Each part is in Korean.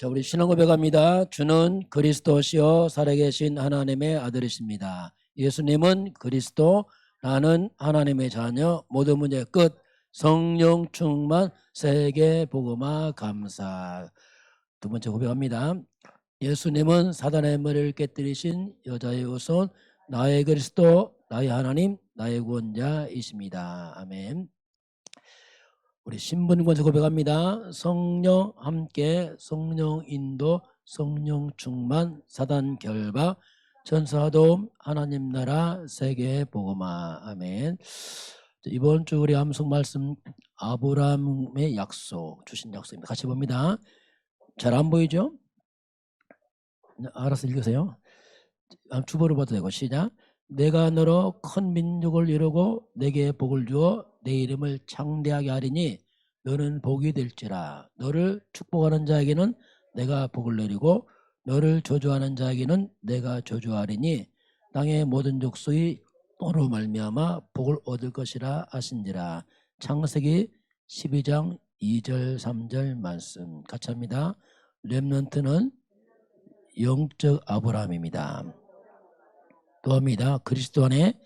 자, 우리 신앙 고백합니다. 주는 그리스도시요 살아계신 하나님의 아들이십니다. 예수님은 그리스도, 나는 하나님의 자녀, 모든 문제의 끝, 성령 충만, 세계 복음화 감사. 두 번째 고백합니다. 예수님은 사단의 머리를 깨뜨리신 여자의 후손, 나의 그리스도, 나의 하나님, 나의 구원자이십니다. 아멘. 우리 신분권서 고백합니다. 성령 함께 성령 인도 성령 충만 사단 결박 전사 도움 하나님 나라 세계 복음화 아멘. 자, 이번 주 우리 암송 말씀 아브라함의 약속 주신 약속입니다. 같이 봅니다. 잘 안 보이죠? 네, 알아서 읽으세요. 아, 주보를 봐도 되고 시작. 내가 너로 큰 민족을 이루고 내게 복을 주어 내 이름을 창대하게 하리니 너는 복이 될지라 너를 축복하는 자에게는 내가 복을 내리고 너를 저주하는 자에게는 내가 저주하리니 땅의 모든 족속이 너로 말미암아 복을 얻을 것이라 하신지라 창세기 12장 2절 3절 말씀 같이 합니다. 렘넌트는 영적 아브라함입니다. 또 합니다. 그리스도 안에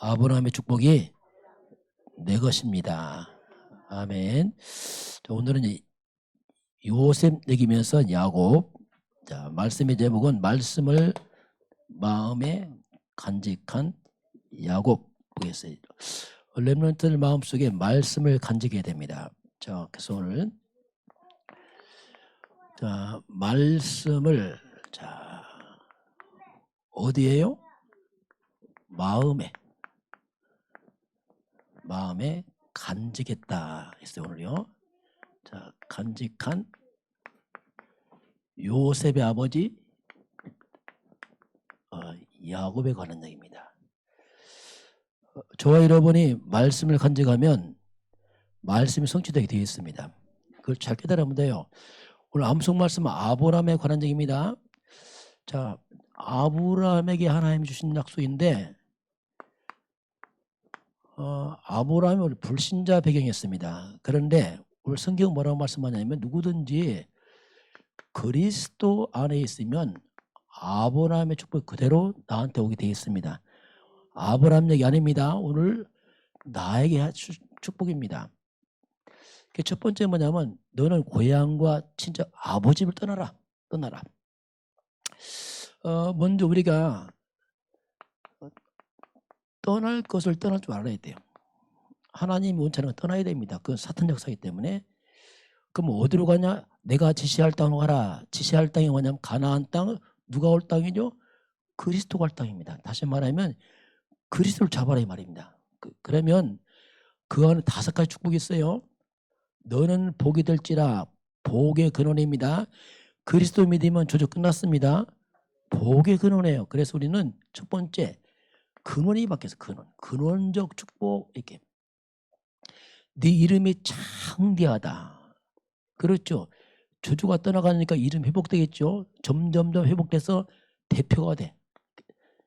아브라함의 축복이 내 것입니다. 아멘. 자, 오늘은 이 요셉 얘기면서 야곱. 자, 말씀의 제목은 말씀을 마음에 간직한 야곱 보겠어요. 렘런트들 마음속에 말씀을 간직해야 됩니다. 자, 그래서 오늘 자, 말씀을 자, 어디에요? 마음에 마음에 간직했다 했어요 오늘요. 자 간직한 요셉의 아버지 어, 야곱에 관한 얘기입니다. 어, 저와 여러분이 말씀을 간직하면 말씀이 성취되게 되어 있습니다. 그걸 잘 깨달으면 돼요. 오늘 암송 말씀은 아브라함에 관한 얘기입니다. 자 아브라함에게 하나님 주신 약속인데 어, 아브라함이 불신자 배경이었습니다. 그런데 오늘 성경 뭐라고 말씀하냐면 누구든지 그리스도 안에 있으면 아브라함의 축복 그대로 나한테 오게 되어 있습니다. 아브라함 얘기 아닙니다. 오늘 나에게 축복입니다. 그첫 번째 뭐냐면 너는 고향과 친척 아버지를 떠나라. 떠나라. 어, 먼저 우리가 떠날 것을 떠날 줄 알아야 돼요. 하나님이 원하는 건 떠나야 됩니다. 그건 사탄 역사이기 때문에. 그럼 어디로 가냐? 내가 지시할 땅으로 가라. 지시할 땅이 뭐냐면 가나안 땅. 누가 올 땅이죠? 그리스도가 올 땅입니다. 다시 말하면 그리스도를 잡아라 이 말입니다. 그, 그러면 그 안에 다섯 가지 축복이 있어요. 너는 복이 될지라 복의 근원입니다. 그리스도 믿으면 조조 끝났습니다. 복의 근원이에요. 그래서 우리는 첫 번째 근원이 바뀌어서 근원. 근원적 축복 이렇게. 네 이름이 창대하다. 그렇죠. 저주가 떠나가니까 이름 회복되겠죠. 점점점 회복돼서 대표가 돼.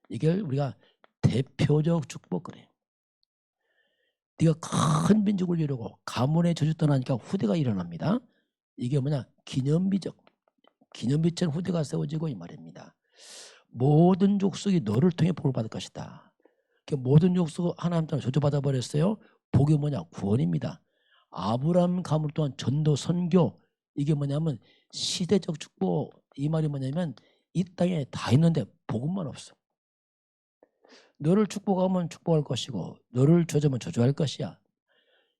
이걸 우리가 대표적 축복 그래요. 네가 큰 민족을 이루고 가문의 저주 떠나니까 후대가 일어납니다. 이게 뭐냐? 기념비적. 기념비처럼 후대가 세워지고 이 말입니다. 모든 족속이 너를 통해 복을 받을 것이다. 그 모든 족속 하나님 따라 저주받아 버렸어요. 복이 뭐냐? 구원입니다. 아브라함 가문 또한 전도 선교 이게 뭐냐면 시대적 축복 이 말이 뭐냐면 이 땅에 다 있는데 복음만 없어. 너를 축복하면 축복할 것이고 너를 저주하면 저주할 것이야.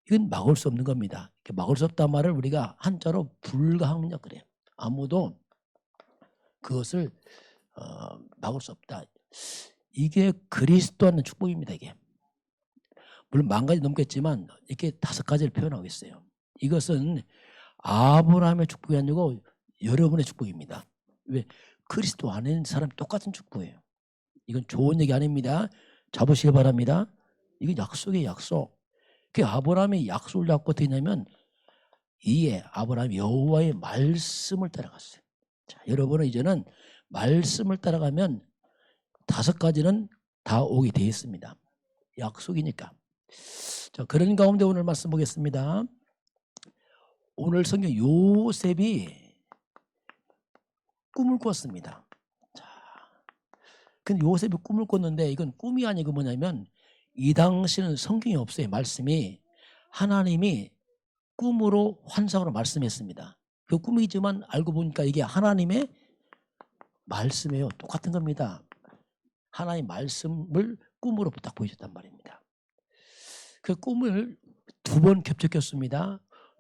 이건 막을 수 없는 겁니다. 막을 수 없단 말을 우리가 한자로 불가항력 그래요. 아무도 그것을 어, 막을 수 없다. 이게 그리스도 하는 축복입니다. 이게 물론 만 가지 넘겠지만 이렇게 다섯 가지를 표현하고 있어요. 이것은 아브라함의 축복이 아니고 여러분의 축복입니다. 왜 그리스도 안에 있는 사람 똑같은 축복이에요. 이건 좋은 얘기 아닙니다. 잡으시기 바랍니다. 이건 약속이에요, 약속. 그 아브라함이 약속을 잡고 했냐면 이에 아브라함이 여호와의 말씀을 따라갔어요. 자, 여러분은 이제는 말씀을 따라가면 다섯 가지는 다 오게 돼 있습니다. 약속이니까. 자, 그런 가운데 오늘 말씀 보겠습니다. 오늘 성경 요셉이 꿈을 꿨습니다. 자, 근데 요셉이 꿈을 꿨는데 이건 꿈이 아니고 뭐냐면 이 당시는 성경이 없어요. 말씀이 하나님이 꿈으로 환상으로 말씀했습니다. 그 꿈이지만 알고 보니까 이게 하나님의 말씀이에요. 똑같은 겁니다. 하나님 말씀을 꿈으로 딱 보여줬단 말입니다. 그 꿈을 두 번 겹쳤겠습니다.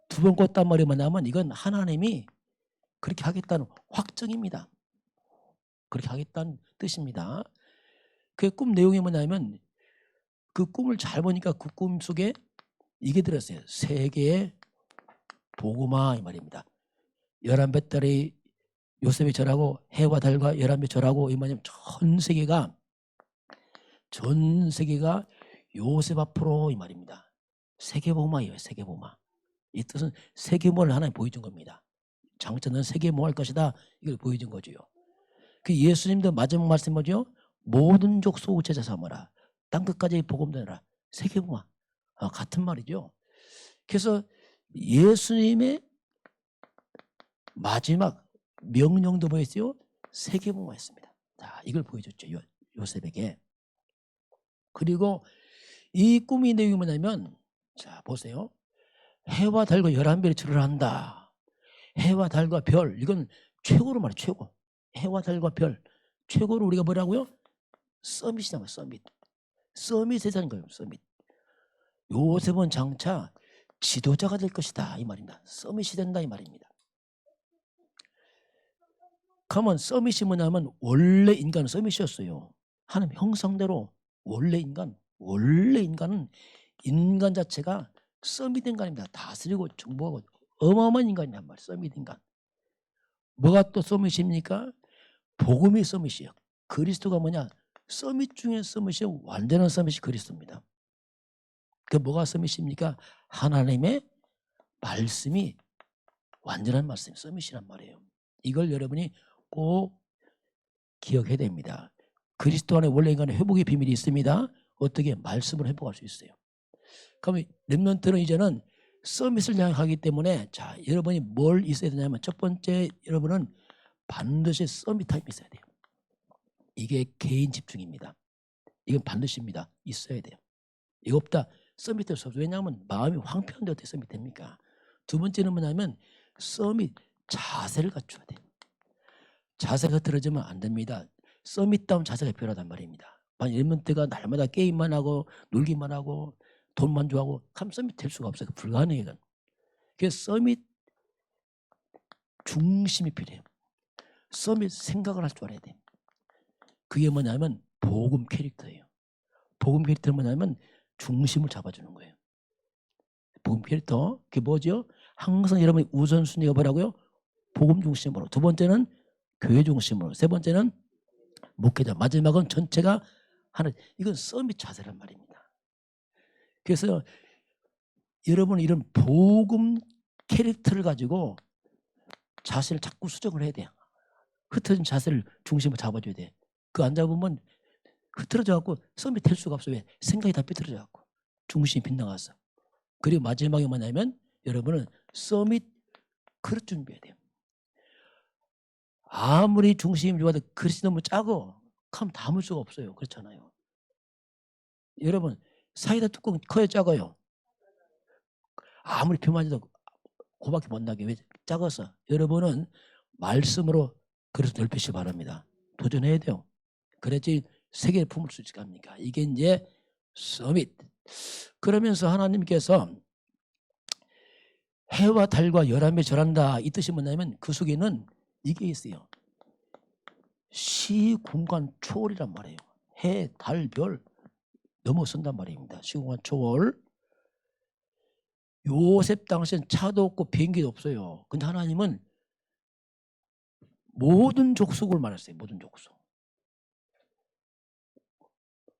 두 번 꿨단 말이 뭐냐면 이건 하나님이 그렇게 하겠다는 확정입니다. 그렇게 하겠다는 뜻입니다. 그 꿈 내용이 뭐냐면 그 꿈을 잘 보니까 그 꿈 속에 이게 들었어요. 세계의 복음화 이 말입니다. 열한 배달이 요셉이 절하고 해와 달과 열한 배 절하고 이 말이면 전 세계가 전 세계가 요셉 앞으로 이 말입니다. 세계복음화예요. 세계복음화. 이 뜻은 세계모를 하나님 보여준 겁니다. 장차는 세계모 할 것이다. 이걸 보여준 거죠. 그 예수님도 마지막 말씀 뭐죠? 모든 족속 제자 삼으라. 땅 끝까지 복음 전하라. 세계복음화. 아, 같은 말이죠. 그래서 예수님의 마지막 명령도 뭐였어요? 세계복음화였습니다. 자, 이걸 보여줬죠. 요, 요셉에게. 그리고 이 꿈의 내용이 뭐냐면 자 보세요. 해와 달과 열한 별이 출현한다. 해와 달과 별 이건 최고로 말해 최고. 해와 달과 별 최고로 우리가 뭐라고요? 서밋이잖아요. 서밋. 서밋에 사는 거예요. 서밋. 요셉은 장차 지도자가 될 것이다 이 말입니다. 서밋이 된다 이 말입니다. 그러면 서밋이 뭐냐면 원래 인간은 서밋이었어요. 하나님 형상대로 원래 인간, 원래 인간은 인간 자체가 서밋 인간입니다. 다스리고 정보하고 어마어마한 인간이란 말이에요. 서밋 인간. 뭐가 또 서밋입니까? 복음이 서밋이에요. 그리스도가 뭐냐? 서밋 중에 서밋이 완전한 서밋이 그리스도입니다. 그 뭐가 서밋입니까? 하나님의 말씀이 완전한 말씀, 서밋이란 말이에요. 이걸 여러분이 꼭 기억해야 됩니다. 그리스도 안에 원래 인간의 회복의 비밀이 있습니다. 어떻게 말씀을 회복할 수 있어요. 그러면 렘넌트는 이제는 서밋을 향하기 때문에 자 여러분이 뭘 있어야 되냐면 첫 번째 여러분은 반드시 서밋 타임이 있어야 돼요. 이게 개인 집중입니다. 이건 반드시입니다. 있어야 돼요. 이거 없다 서밋 될수 없어요. 왜냐하면 마음이 황폐한데 어떻게 서밋 됩니까? 두 번째는 뭐냐면 서밋 자세를 갖춰야 돼요. 자세가 흐트러지면 안 됩니다. 서밋다운 자세가 필요하단 말입니다. 만약 렘넌트가 날마다 게임만 하고 놀기만 하고 돈만 좋아하고 그럼 서밋 될 수가 없어요. 불가능해요. 그래서 서밋 중심이 필요해요. 서밋 생각을 할 줄 알아야 돼요. 그게 뭐냐면 복음 캐릭터예요. 복음 캐릭터는 뭐냐면 중심을 잡아주는 거예요. 복음 캐릭터 그게 뭐죠? 항상 여러분이 우선순위가 뭐라고요? 복음 중심으로. 두 번째는 교회 중심으로. 세 번째는 목회자. 마지막은 전체가 하나. 이건 서밋 자세란 말입니다. 그래서 여러분 이런 복음 캐릭터를 가지고 자세를 자꾸 수정을 해야 돼요. 흐트러진 자세를 중심으로 잡아줘야 돼. 그 안 잡으면 흐트러져 갖고 서밋 될 수가 없어. 왜? 생각이 다 삐뚤어져 갖고 중심이 빗나가서. 그리고 마지막에 뭐냐면 여러분은 서밋 그릇 준비해야 돼요. 아무리 중심이 좋아도 그릇이 너무 작어. 그럼 담을 수가 없어요. 그렇잖아요. 여러분 사이다 뚜껑 커요 작아요. 아무리 표만해도 고밖에 못 나게 왜 작아서 여러분은 말씀으로 그릇 넓히시 바랍니다. 도전해야 돼요. 그래야지 세계를 품을 수 있을 겁니까? 이게 이제 서밋. 그러면서 하나님께서 해와 달과 열함에 절한다 이 뜻이 뭐냐면 그 속에는 이게 있어요. 시 공간 초월이란 말이에요. 해, 달, 별 넘어선단 말입니다. 시 공간 초월. 요셉 당시엔 차도 없고 비행기도 없어요. 근데 하나님은 모든 족속을 말했어요. 모든 족속.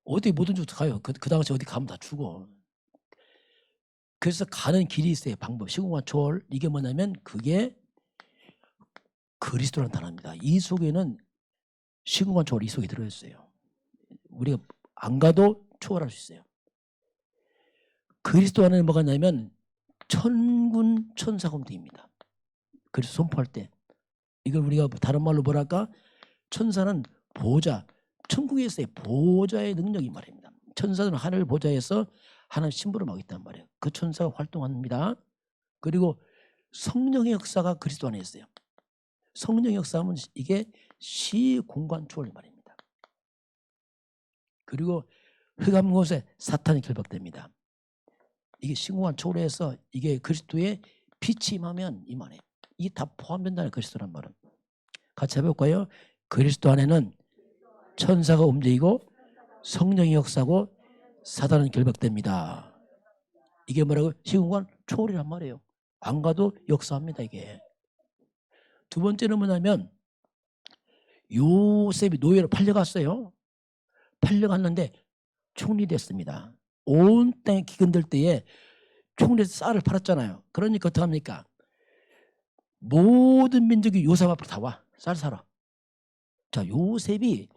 어디 모든 족속 가요. 그, 그 당시 어디 가면 다 죽어. 그래서 가는 길이 있어요. 방법. 시공간 초월. 이게 뭐냐면 그게 그리스도라는 단어입니다. 이 속에는 시공간 초월 이 속에 들어있어요. 우리가 안 가도 초월할 수 있어요. 그리스도 안에 뭐가 있냐면 천군 천사검대입니다. 그래서 선포할 때 이걸 우리가 다른 말로 뭐랄까? 천사는 보좌, 천국에서의 보좌의 능력이 말입니다. 천사는 하늘 보좌에서 하나님 심부름하고 있단 말이에요. 그 천사가 활동합니다. 그리고 성령의 역사가 그리스도 안에 있어요. 성령의 역사하면 이게 시공간 초월 말입니다. 그리고 흑암 곳에 사탄이 결박됩니다. 이게 시공간 초월해서 이게 그리스도의 빛이 임하면 임하네. 이게 다 포함된다는 그리스도란 말은. 같이 해볼까요? 그리스도 안에는 천사가 움직이고 성령이 역사고 사단은 결박됩니다. 이게 뭐라고? 시공간 초월이란 말이에요. 안 가도 역사합니다 이게. 두 번째는 뭐냐면 요셉이 노예로 팔려갔어요. 팔려갔는데 총리 됐습니다. 온 땅에 기근들 때에 총리에서 쌀을 팔았잖아요. 그러니까 어떡합니까? 모든 민족이 요셉 앞으로 다 와. 쌀 사러. 자, 요셉이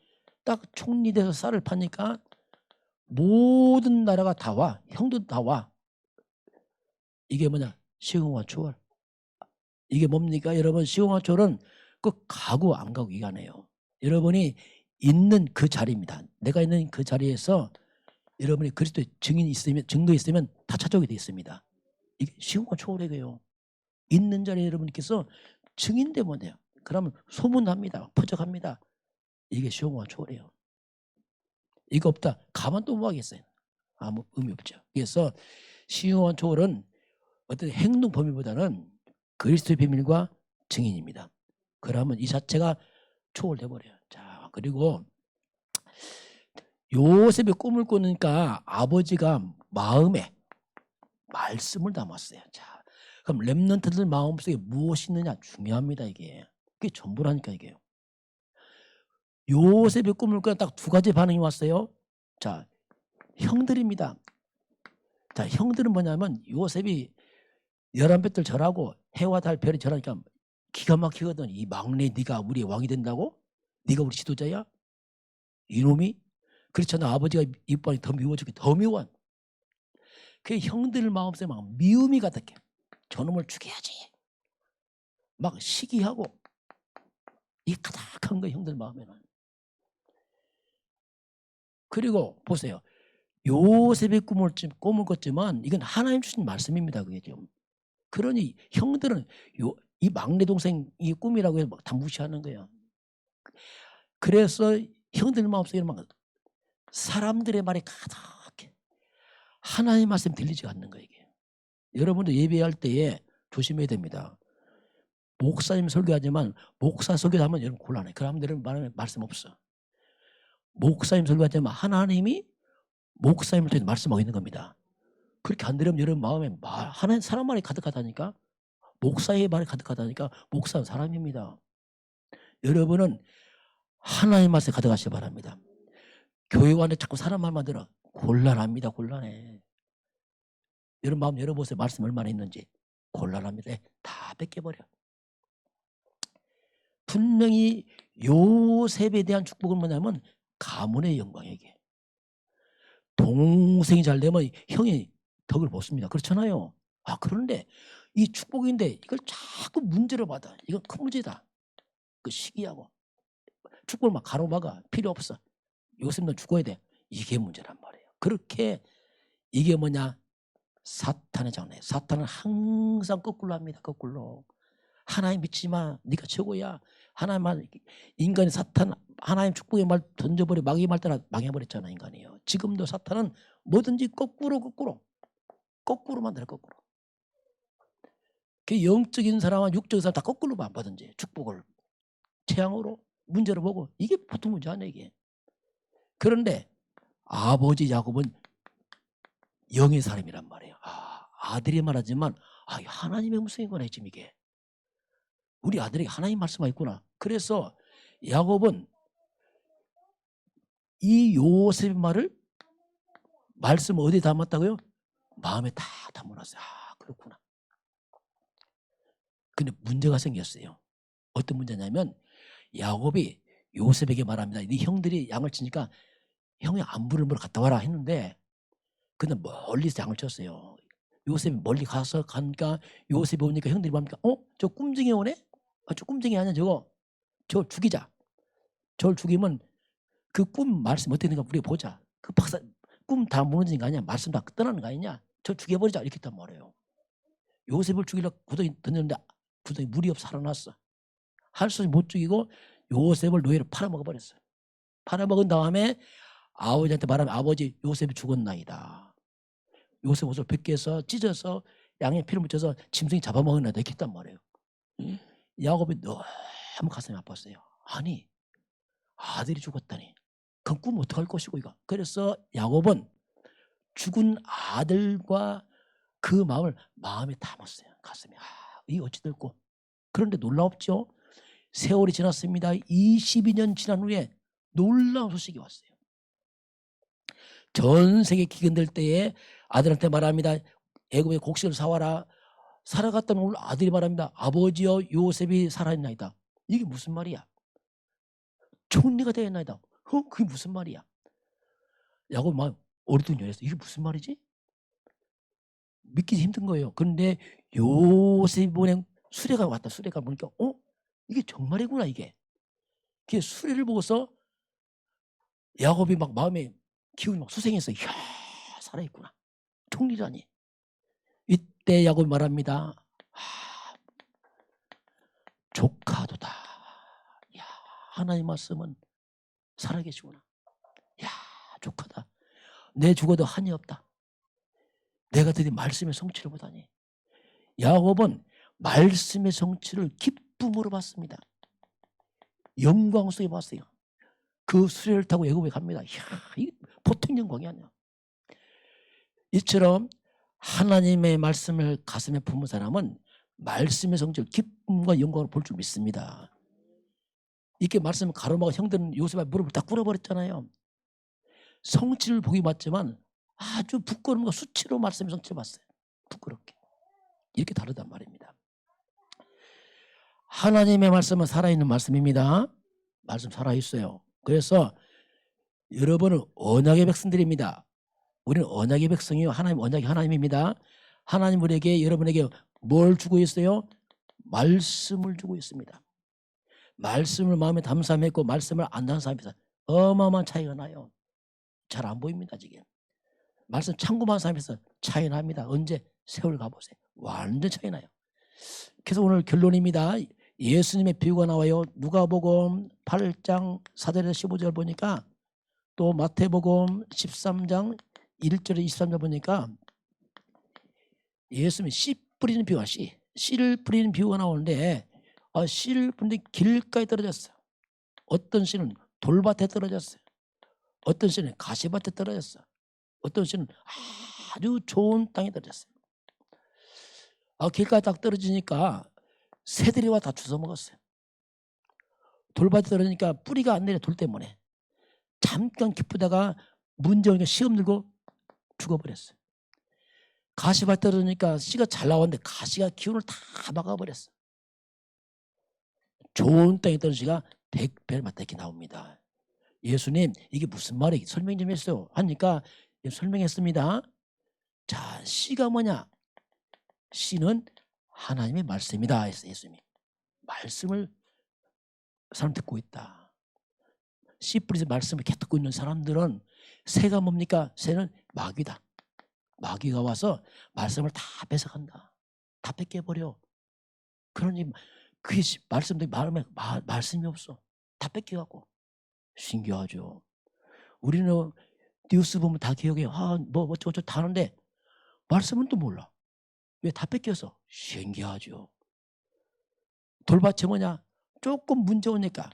딱 총리 돼서 쌀을 파니까 모든 나라가 다 와. 형도 다 와. 이게 뭐냐? 시공과 초월. 이게 뭡니까? 여러분, 초월은 그 가고 안 가고 아니에요. 여러분이 있는 그 자리입니다. 내가 있는 그 자리에서 여러분이 그리스도의 증인 있으면 증거 있으면 다 찾아오게 돼 있습니다. 이게 시공과 초월이에요. 있는 자리에 여러분께서 증인 되면 돼요. 그러면 소문납니다. 퍼져갑니다. 이게 시공과 초월이에요. 이거 없다. 가만 또 뭐 하겠어요. 아무 의미 없죠. 그래서 시공과 초월은 어떤 행동 범위보다는 그리스도의 비밀과 증인입니다. 그러면 이 자체가 초월돼 버려요. 자, 그리고 요셉이 꿈을 꾸니까 아버지가 마음에 말씀을 담았어요. 자, 그럼 렘넌트들 마음속에 무엇이 있느냐 중요합니다. 이게 그게 전부라니까 이게요. 요셉의 꿈을 꾸니 딱두 가지 반응이 왔어요. 자, 형들입니다. 자, 형들은 뭐냐면 요셉이 열한 뱃들 절하고 해와 달 별이 절하니까 기가 막히거든. 이 막내 네가 우리 왕이 된다고? 네가 우리 지도자야? 이놈이? 그렇잖아. 아버지가 이빨이 더 미워지게 더 미워. 그 형들 마음속에 막 미움이 가득해. 저놈을 죽여야지. 막 시기하고 이 가득한 거 형들 마음에는. 그리고 보세요. 요셉의 꿈을 좀 꿈을 꿨지만 이건 하나님 주신 말씀입니다. 그게 좀. 그러니 형들은 요, 이 막내 동생이 꿈이라고 해서 막 다 무시하는 거예요. 그래서 형들 마음속에 막 사람들의 말이 가득해. 하나님 말씀 들리지 않는 거예요. 이게. 여러분도 예배할 때에 조심해야 됩니다. 목사님 설교하지만 목사 설교하면 여러분 곤란해. 그 사람들은 말, 말씀 없어. 목사님 설교하지만 하나님이 목사님을 통해 말씀하고 있는 겁니다. 그렇게 안 들으면 여러분 마음에 말, 하나님 사람 말이 가득하다니까 목사의 말이 가득하다니까 목사는 사람입니다. 여러분은 하나님 말씀에 가득하시기 바랍니다. 교회 안에 자꾸 사람 말만 들어 곤란합니다. 곤란해. 여러분 마음 열어보세요. 말씀 얼마나 있는지 곤란합니다. 예, 다 뺏겨버려. 분명히 요셉에 대한 축복은 뭐냐면 가문의 영광에게 동생이 잘 되면 형이 덕을 벗습니다. 그렇잖아요. 아 그런데 이 축복인데 이걸 자꾸 문제로 받아. 이건 큰 문제다. 그 시기하고 축복을 막 가로막아 필요 없어. 요셉 너 죽어야 돼. 이게 문제란 말이에요. 그렇게 이게 뭐냐? 사탄의 장래. 사탄은 항상 거꾸로 합니다. 거꾸로. 하나님 믿지 마. 네가 최고야. 하나님만 인간이 사탄 하나님 축복의 말 던져버려 마귀의 말 따라 망해버렸잖아 인간이요. 지금도 사탄은 뭐든지 거꾸로 거꾸로 거꾸로 만들어 거꾸로. 그 영적인 사람과 육적인 사람 다 거꾸로 안 받은지 축복을 태양으로 문제로 보고 이게 보통 문제 아니야 이게. 그런데 아버지 야곱은 영의 사람이란 말이에요. 아, 아들이 말하지만 아, 하나님의 음성이구나 지금 이게. 우리 아들에게 하나님 말씀가 있구나. 그래서 야곱은 이 요셉의 말을 말씀 어디에 담았다고요? 마음에 다 담아놨어요. 아, 그렇구나. 근데 문제가 생겼어요. 어떤 문제냐면 야곱이 요셉에게 말합니다. 네 형들이 양을 치니까 형이 안부를 물어 갔다 와라 했는데 근데 멀리서 양을 쳤어요. 요셉이 멀리 가서 가니까 요셉이 오니까 형들이 뭡니까? 어? 저 꿈중에 오네? 아, 저 꿈쟁이 아니야 저거. 저 죽이자. 저를 죽이면 그 꿈 말씀 어떻게 되는가 우리가 보자. 그 박사 꿈 다 무너지는 거 아니야. 말씀 다 떠나는 거 아니냐. 저 죽여버리자 이렇게 했단 말이에요. 요셉을 죽이려고 구덩이 던졌는데 구덩이 물이 없어 살아났어. 할수 없이 못 죽이고 요셉을 노예로 팔아먹어 버렸어요. 팔아먹은 다음에 아버지한테 말하면 아버지 요셉이 죽었나이다. 요셉 옷을 벗겨서 찢어서 양의 피를 묻혀서 짐승이 잡아먹었나이다 이렇게 했단 말이에요. 야곱이 너무 가슴이 아팠어요. 아니 아들이 죽었다니. 그럼 꿈 어떡할 것이고 이거. 그래서 야곱은 죽은 아들과 그 마음을 마음에 담았어요. 가슴에. 아, 이 어찌 될고. 그런데 놀랍죠? 세월이 지났습니다. 22년 지난 후에 놀라운 소식이 왔어요. 전 세계 기근될 때에 아들한테 말합니다. 애굽의 곡식을 사와라. 살아갔던 오늘 아들이 말합니다. 아버지여 요셉이 살아있나이다. 이게 무슨 말이야? 총리가 되었나이다. 어? 그게 무슨 말이야? 야곱 막 어리둥절했어. 이게 무슨 말이지? 믿기 힘든 거예요. 그런데 요셉이 보낸 수레가 왔다. 수레가 보니까 어? 이게 정말이구나 이게. 그 수레를 보고서 야곱이 막 마음에 기운이 막 수생했어. 이야 살아있구나. 총리라니. 이때 야곱이 말합니다. 아, 조카도다. 야 하나님 말씀은 살아계시구나. 야 조카다. 내 죽어도 한이 없다. 내가 드디 말씀의 성취를 보다니. 야곱은 말씀의 성취를 기쁨으로 봤습니다. 영광 속에 봤어요. 그 수레를 타고 애굽에 갑니다. 이야, 이 보통 영광이 아니야. 이처럼 하나님의 말씀을 가슴에 품은 사람은 말씀의 성취를 기쁨과 영광으로 볼줄 믿습니다. 이렇게 말씀을 가로막아 형들은 요셉의 무릎을 다 꿇어버렸잖아요. 성취를 보기 맞지만 아주 부끄러움과 수치로 말씀의 성취를 봤어요. 부끄럽게. 이렇게 다르단 말입니다. 하나님의 말씀은 살아있는 말씀입니다. 말씀 살아있어요. 그래서 여러분은 언약의 백성들입니다. 우리는 언약의 백성이요. 하나님 언약이 하나님입니다. 하나님 우리에게 여러분에게 뭘 주고 있어요? 말씀을 주고 있습니다. 말씀을 마음에 담삼했고 말씀을 안 담삼해서 어마어마한 차이가 나요. 잘 안 보입니다 지금. 말씀 참고만 사람에서 차이 납니다. 언제 세월 가보세요. 완전 차이 나요. 그래서 오늘 결론입니다. 예수님의 비유가 나와요. 누가복음 8장 4절에서 15절 보니까 또 마태복음 13장 1절에 23절 보니까 예수님이 씨 뿌리는 비유가 씨, 씨를 뿌리는 비유가 나오는데 아, 씨를 뿌리는데 길가에 떨어졌어요. 어떤 씨는 돌밭에 떨어졌어요. 어떤 씨는 가시밭에 떨어졌어. 어떤 씨는 아주 좋은 땅에 떨어졌어요. 아, 길가에 딱 떨어지니까 새들이 와 다 주워 먹었어요. 돌밭에 떨어지니까 뿌리가 안 내려 돌 때문에 잠깐 기쁘다가 문제 오니까 시험 들고 죽어버렸어요. 가시밭에 떨어지니까 씨가 잘 나왔는데 가시가 기운을 다 막아버렸어. 좋은 땅에 백배를 맞다 이렇게 나옵니다. 예수님 이게 무슨 말이 설명 좀 했어요. 하니까 설명했습니다. 자, 씨가 뭐냐? 씨는 하나님의 말씀이다. 예수님이. 말씀을 사람 듣고 있다. 씨 뿌리서 말씀을 계속 듣고 있는 사람들은 새가 뭡니까? 새는 마귀다. 마귀가 와서 말씀을 다 뺏어간다. 다 뺏겨버려. 그러니 그 말씀도 마음에 마, 말씀이 없어. 다 뺏겨갖고. 신기하죠. 우리는 뉴스 보면 다 기억해요. 아, 뭐 어쩌고저쩌고 다 하는데 말씀은 또 몰라. 왜 다 뺏겨서? 신기하죠. 돌밭이 뭐냐? 조금 문제 오니까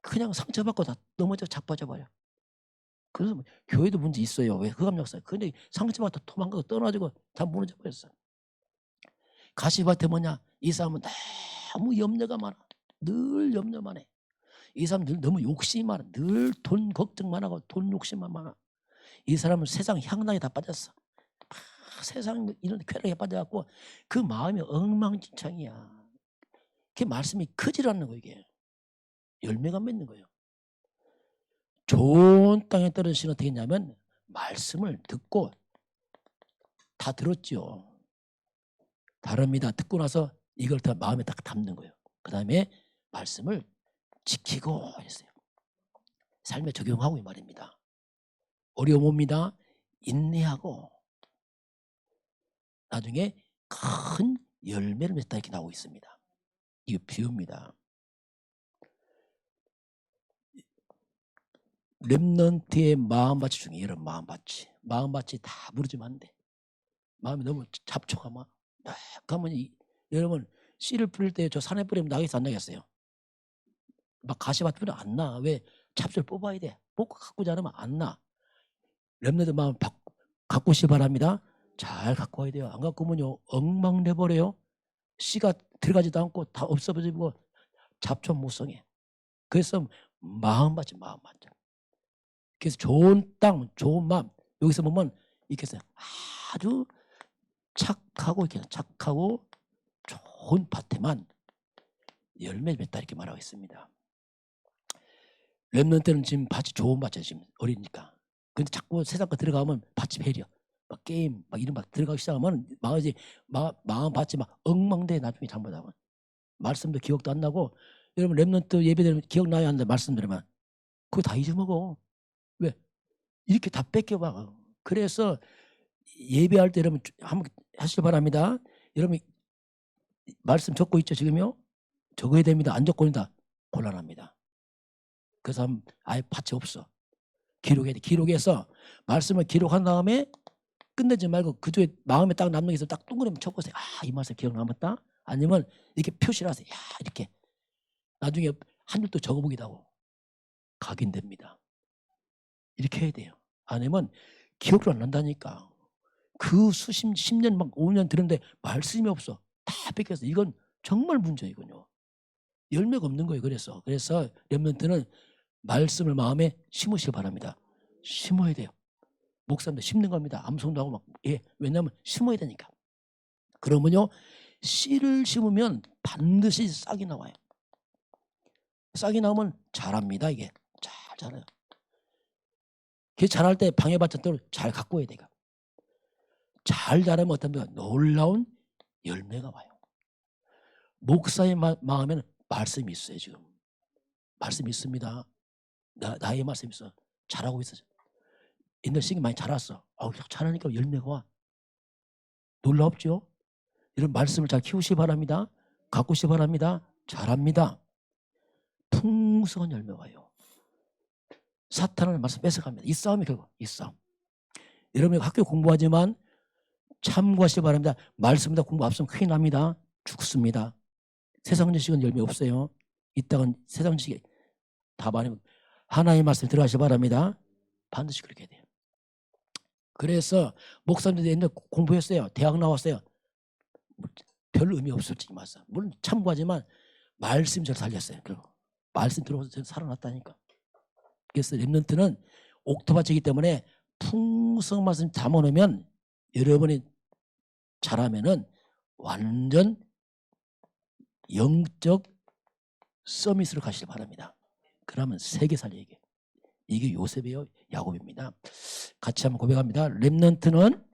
그냥 상처받고 다 넘어져 자빠져 버려. 그래서 뭐 교회도 문제 있어요. 왜 흑암 역사? 근데 상처받다 도망가고 떠나지고 다 무너져 버렸어. 가시밭에 뭐냐? 이 사람은 너무 염려가 많아. 늘 염려만 해. 이 사람 늘 너무 욕심이 많아. 늘 돈 걱정만 하고 돈 욕심만 많아. 이 사람은 세상 향락에 다 빠졌어. 막 세상 이런 쾌락에 빠져갖고 그 마음이 엉망진창이야. 그 말씀이 크질 않는 거 이게. 열매가 맺는 거예요. 좋은 땅에 떨어지는 어떻게 했냐면 말씀을 듣고 다 들었죠. 다릅니다. 듣고 나서 이걸 다 마음에 딱 담는 거예요. 그 다음에 말씀을 지키고 했어요. 삶에 적용하고 이 말입니다. 어려움 옵니다. 인내하고 나중에 큰 열매를 맺다 이렇게 나오고 있습니다. 이거 비유입니다. 렘넌트의 마음밭이 중에 이런 마음밭이 마음밭이 다 무너지면 안 돼. 마음이 너무 잡초가면 막 가면 이, 여러분 씨를 뿌릴 때 저 산에 뿌리면 나겠어 안 나겠어요? 막 가시밭 뿌리면 안 나. 왜? 잡초를 뽑아야 돼. 뽑고 갖고 자르면 안 나. 렘넌트 마음 바, 갖고 시 바랍니다. 잘 갖고 와야 돼요. 안 갖고 오면요 엉망 내버려요. 씨가 들어가지도 않고 다 없어버리고 잡초 무성해. 그래서 마음밭이 마음밭. 그래서 좋은 땅, 좋은 마음. 여기서 보면 이렇게 해서 아주 착하고 이렇게 착하고 좋은 밭에만 열매 맺다 이렇게 말하고 있습니다. 랩런트는 지금 밭이 좋은 밭이에요. 지금 어리니까. 근데 자꾸 세상 거 들어가면 밭이 배려. 막 게임 막 이런 막 들어가기 시작하면 마음이 마, 마음 밭이 막 엉망돼 나중에 잘못하면 말씀도 기억도 안 나고 여러분 랩런트 예배드리면 기억나야 하는데 말씀 들으면 그거 다 잊어먹어. 왜? 이렇게 다 뺏겨봐. 그래서 예배할 때 여러분 한번 하시기 바랍니다. 여러분 말씀 적고 있죠 지금요? 적어야 됩니다. 안 적고 있다 곤란합니다. 그 사람 아예 밭이 없어. 기록해야 돼. 기록해서 말씀을 기록한 다음에 끝내지 말고 그중에 마음에 딱 남는 게 있으면 딱 동그라미 쳐보세요. 아, 이 말씀 기억 남았다? 아니면 이렇게 표시를 하세요. 야, 이렇게. 나중에 한 줄도 적어보기도 하고 각인됩니다. 이렇게 해야 돼요. 아니면 기억도 안 난다니까. 그 수십, 십년 막 5년 들었는데 말씀이 없어. 다 뺏겼어. 이건 정말 문제이군요. 열매가 없는 거예요. 그래서. 그래서 렘런트는 말씀을 마음에 심으시기 바랍니다. 심어야 돼요. 목사님도 심는 겁니다. 암송도 하고 막, 예. 왜냐하면 심어야 되니까. 그러면요, 씨를 심으면 반드시 싹이 나와요. 싹이 나오면 자랍니다. 이게. 잘 자라요. 그 자랄 때 방해받던 때를 잘 와야 돼요. 잘 자라면 어떻습니까? 놀라운 열매가 와요. 목사의 마, 마음에는 말씀이 있어요, 지금. 말씀이 있습니다. 나, 나의 말씀이 있어. 잘하고 있어. 옛날 시기 많이 자랐어. 아우, 잘하니까 열매가 와. 놀랍죠? 이런 말씀을 잘 키우시 기 바랍니다. 갖고 시 바랍니다. 잘합니다. 풍성한 열매 와요. 사탄은 말씀 뺏어갑니다. 이 싸움이 결국 이 싸움. 여러분이 학교 공부하지만 참고하시기 바랍니다. 말씀보다 공부 앞서면 큰일 납니다. 죽습니다. 세상 지식은 열매 없어요. 이 땅은 세상 지식이 다 많으면 하나의 말씀 들어가시기 바랍니다. 반드시 그렇게 돼요. 그래서 목사님들 옛날 공부했어요. 대학 나왔어요. 별 의미 없을지 맞아. 물론 참고하지만 말씀 저를 살렸어요. 그리고 말씀 들어서 저는 살아났다니까. 그래서 랩런트는 옥토바치기 때문에 풍성 말씀 담아놓으면 여러분이 잘하면은 완전 영적 서밋으로 가시길 바랍니다. 그러면 세계 살리 이게 이게 요셉이요 야곱입니다. 같이 한번 고백합니다. 렘넌트는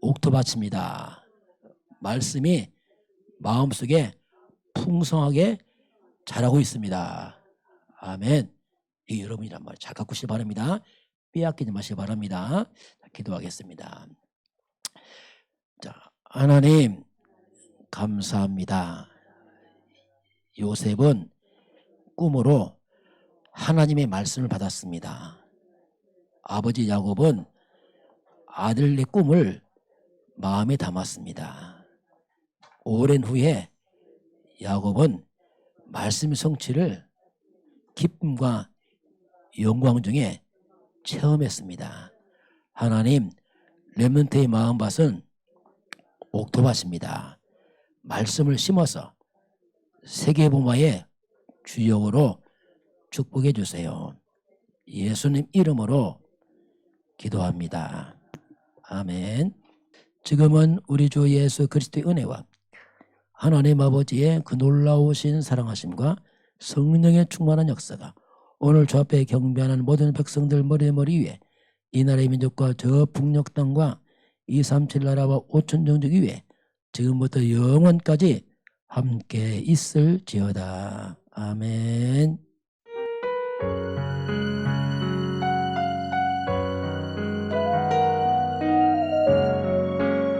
옥토바치입니다. 말씀이 마음속에 풍성하게 자라고 있습니다. 아멘. 이 여러분이란 말잘 갖고 시기 바랍니다. 빼앗기지 마시기 바랍니다. 자, 기도하겠습니다. 자, 하나님 감사합니다. 요셉은 꿈으로 하나님의 말씀을 받았습니다. 아버지 야곱은 아들의 꿈을 마음에 담았습니다. 오랜 후에 야곱은 말씀 성취를 기쁨과 영광 중에 체험했습니다. 하나님, 렘넌트의 마음밭은 옥토밭입니다. 말씀을 심어서 세계봉화의 주역으로 축복해 주세요. 예수님 이름으로 기도합니다. 아멘. 지금은 우리 주 예수 그리스도의 은혜와 하나님 아버지의 그 놀라우신 사랑하심과 성령의 충만한 역사가 오늘 저 앞에 경배하는 모든 백성들 머리머리 위에 이 나라의 민족과 저 북녘 땅과 237 나라와 5천 종족 이외 지금부터 영원까지 함께 있을지어다. 아멘.